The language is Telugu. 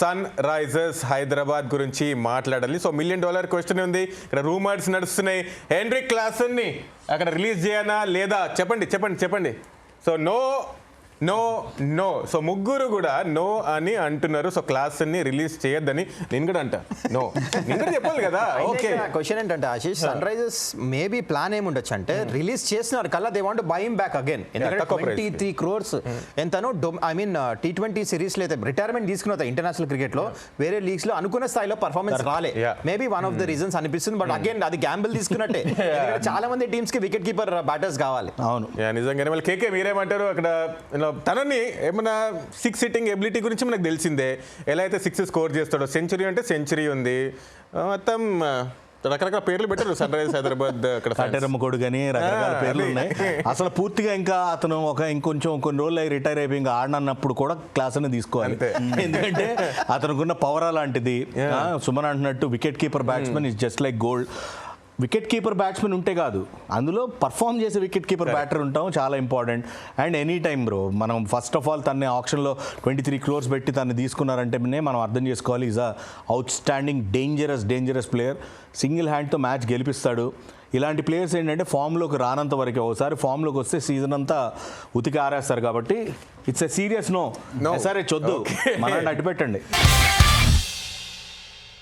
సన్ రైజర్స్ హైదరాబాద్ గురించి మాట్లాడాలి. సో మిలియన్ డాలర్ క్వశ్చన్ ఉంది. ఇక్కడ రూమర్స్ నడుస్తున్నాయి. హెన్రీ క్లాసన్ని అక్కడ రిలీజ్ చేయనా లేదా? చెప్పండి చెప్పండి చెప్పండి. So no no no. So ముగ్గురు కూడా నో అని అంటున్నారు. సో క్లాస్ని రిలీజ్ చేయొద్దని నేను కూడా అంటా. నో. నేను కూడా చెప్పాలి కదా. ఓకే. క్వశ్చన్ ఏంటంటే Ashish sun Risers maybe plan ఏముండొచ్చు అంటే రిలీజ్ చేసినారు. కల్లా they want buy back again ఎందుకంటే ట్వంటీ త్రీ క్రోర్స్ ఎంతనో ఐ మీన్ టీ ట్వంటీ సిరీస్లో అయితే రిటైర్మెంట్ తీసుకున్న ఇంటర్నేషనల్ క్రికెట్లో వేరే లీగ్స్లో అనుకున్న స్థాయిలో పర్ఫార్మెన్స్ రాలే. Maybe one of the reasons అనిపిస్తుంది బట్ అగైన్ అది గ్యాంబుల్ తీసుకున్నట్టే. చాలా మంది టీమ్స్కి వికెట్ కీపర్ బ్యాటర్స్ కావాలి. అవును. యా, నిజంగానే. మళ్ళీ కేకే మీరేమంటారు? అక్కడ తనని ఏమన్నా సిక్స్ సిట్టింగ్ ఎబిలిటీ గురించి మనకు తెలిసిందే. ఎలా అయితే సిక్స్ స్కోర్ చేస్తాడో సెంచరీ అంటే సెంచరీ ఉంది. మొత్తం రకరకాల పేర్లు పెట్టారు సన్ రైజర్స్ హైదరాబాద్ అక్కడ. కట్టెరమ్మ కొడుకు అని రకరకాల పేర్లు. ఉన్నాయి. అసలు పూర్తిగా ఇంకా అతను ఒక ఇంకొంచెం కొన్ని రోజులు అయి రిటైర్ అయిపోయి ఇంకా ఆడనన్నప్పుడు కూడా క్లాస్ అని తీసుకోవాలి. ఎందుకంటే అతనుకున్న పవర్ అలాంటిది. Suman అంటున్నట్టు wicket keeper batsman is just like gold wicket keeper batsman ఉంటే కాదు. అందులో పర్ఫామ్ చేసే వికెట్ కీపర్ బ్యాటర్ ఉంటాం చాలా important and any time bro మనం ఫస్ట్ ఆఫ్ ఆల్ తన్ని ఆప్షన్లో ట్వంటీ త్రీ క్రోర్స్ పెట్టి తను తీసుకున్నారంటేనే మనం అర్థం చేసుకోవాలి. Is a outstanding dangerous dangerous player single హ్యాండ్తో మ్యాచ్ గెలిపిస్తాడు. ఇలాంటి ప్లేయర్స్ ఏంటంటే ఫామ్లోకి రానంత వరకే ఒకసారి ఫామ్లోకి వస్తే సీజన్ అంతా ఉతికి ఆరేస్తారు కాబట్టి ఇట్స్ ఎ సీరియస్ నో. సరే చొద్దు. మనం అడ్డు పెట్టండి